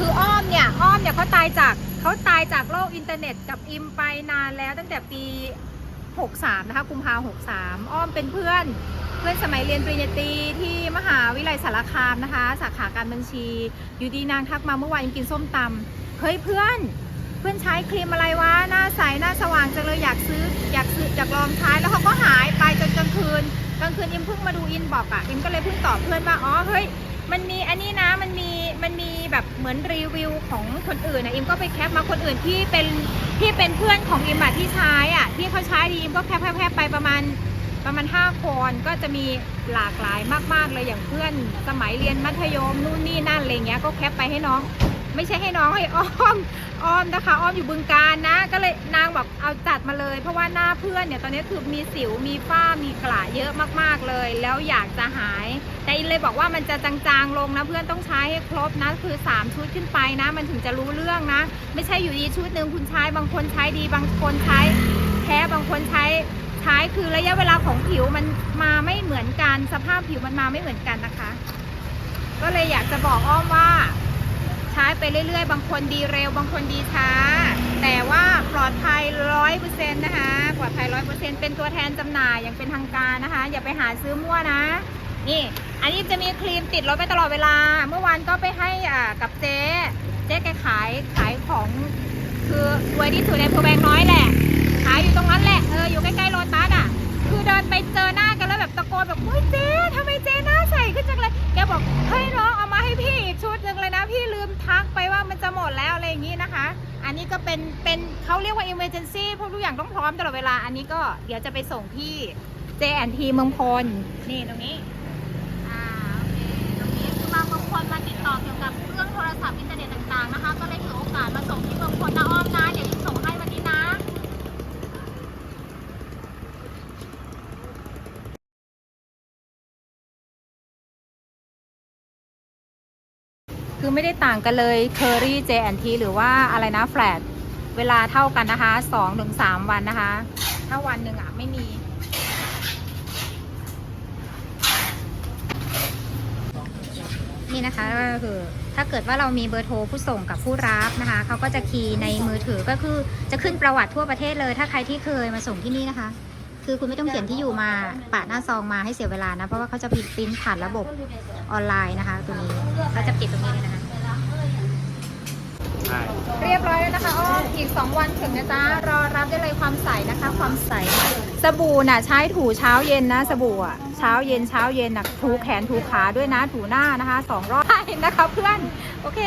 คืออ้อมเนี่ยอ้อมเนี่ยเขาตายจากเขาตายจากโลกอินเทอร์เน็ตกับอิมไปนานแล้วตั้งแต่ปี 63 นะคะกุมภา63 อ้อมเป็นเพื่อนเพื่อนสมัยเรียนปริญญาตรีที่มหาวิทยาลัยสารคามนะคะ สาขาการบัญชี อยู่ดีนางทักมาเมื่อวานยังกินส้มตำเฮ้ยเพื่อน เพื่อนใช้ครีมอะไรวะหน้าใสหน้าสว่างจังเลยอยากซื้ออยากซื้ออยากลองใช้แล้วเขาก็หายไปจนกลางคืนกลางคืนอิมเพิ่งมาดูอินบอกอะอิมก็เลยเพิ่งตอบเพื่อนว่าอ๋อเฮ้ย มันมีอันนี้นะมันมีมันมีแบบเหมือนรีวิวของคนอื่นนะอิมก็ไปแคปมาคนอื่นที่เป็นที่เป็นเพื่อนของอิมอะที่ใช้อะที่เขาใช้ดีอิมก็แคปแคปแคปไปประมาณประมาณ5คนก็จะมีหลากหลายมาก ๆ เลยอย่างเพื่อนสมัยเรียนมัธยมนู่นนี่นั่นอะไรเงี้ยก็แคปไปให้น้อง ไม่ใช่ให้น้องให้อ้อมอ้อมนะคะ อ้อมอยู่บึงการนะ ก็เลยนางบอกเอาจัดมาเลย เพราะว่าหน้าเพื่อนเนี่ยตอนนี้คือมีสิวมีฝ้ามีกระเยอะมากๆเลย แล้วอยากจะหาย เลยบอกว่ามันจะจางๆลงนะเพื่อนต้องใช้ให้ครบนะคือ 3 ชุดขึ้นไปนะ มันถึงจะรู้เรื่องนะ ไม่ใช่อยู่ดีชุดหนึ่งคุณใช้บางคนใช้ดี บางคนใช้แพ้บางคนใช้ใช้คือระยะเวลาของผิวมันมาไม่เหมือนกันสภาพผิวมันมาไม่เหมือนกันนะคะ ก็เลยอยากจะบอกอ้อมว่า ใช้ไปเรื่อยๆ บางคนดีเร็ว บางคนดีช้า แต่ว่าปลอดภัยร้อยเปอร์เซ็นต์นะคะ ปลอดภัยร้อยเปอร์เซ็นต์เป็นตัวแทนจำหน่ายอย่างเป็นทางการนะคะ อย่าไปหาซื้อมั่วนะ นี่ อันนี้จะมีครีมติดรถไปตลอดเวลา เมื่อวานก็ไปให้อ่ากับเจ๊ เจ๊แกขายขายของ คือรวยที่สุดในอำเภอแบงน้อยแหละ ขายอยู่ตรงนั้นแหละ เออ อยู่ใกล้ๆโลตัสอะ คือเดินไปเจอหน้ากันแล้วแบบตะโกนแบบเฮ้ยเจ๊ทำไมเจ๊หน้าใสขึ้นจังเลย แกบอก เฮ้ยน้องเอามาให้พี่อีกชุดหนึ่งเลยนะ พี่ลืมทักไปว่ามันจะหมดแล้วอะไรอย่างนี้นะคะ อันนี้ก็เป็น เป็นเขาเรียกว่า emergency เพราะทุกอย่างต้องพร้อมตลอดเวลา อันนี้ก็เดี๋ยวจะไปส่งที่ J&T เมืองพล นี่ตรงนี้ อ่าโอเค ตรงนี้ คนมาติดต่อเกี่ยวกับเครื่องโทรศัพท์อินเทอร์เน็ตต่างๆนะคะ ก็เลยถือโอกาสมาส่งที่เมืองพลนะอ้อมนะเดี๋ยวจะส่งให้วันนี้นะคือไม่ได้ต่างกันเลยเคอรี่ J&T หรือว่าอะไรนะแฟลตเวลาเท่ากันนะคะ2-3ถึง3วันนะคะ ถ้าวันหนึ่งอะไม่มี นี่นะคะก็คือถ้าเกิดว่าเรามีเบอร์โทรผู้ส่งกับผู้รับนะคะเขาก็จะคีย์ในมือถือก็คือจะขึ้นประวัติทั่วประเทศเลย ถ้าใครที่เคยมาส่งที่นี่นะคะ คือคุณไม่ต้องเขียนที่อยู่มาปะหน้าซองมาให้เสียเวลานะ เพราะว่าเขาจะพิมพ์ปริ้นผ่านระบบออนไลน์นะคะตัวนี้เขาจะปิดตรงนี้เลยนะคะใช่เรียบร้อยแล้วนะคะอ้อมอีก 2 วันถึงนะจ๊ะรอรับได้เลยความใสนะคะ ความใสสบู่น่ะใช้ถูเช้าเย็นนะสบู่อะ เช้าเย็นเช้าเย็นนะถูแขนถูขาด้วยนะถูหน้านะคะสองรอบได้นะคะเพื่อน โอเค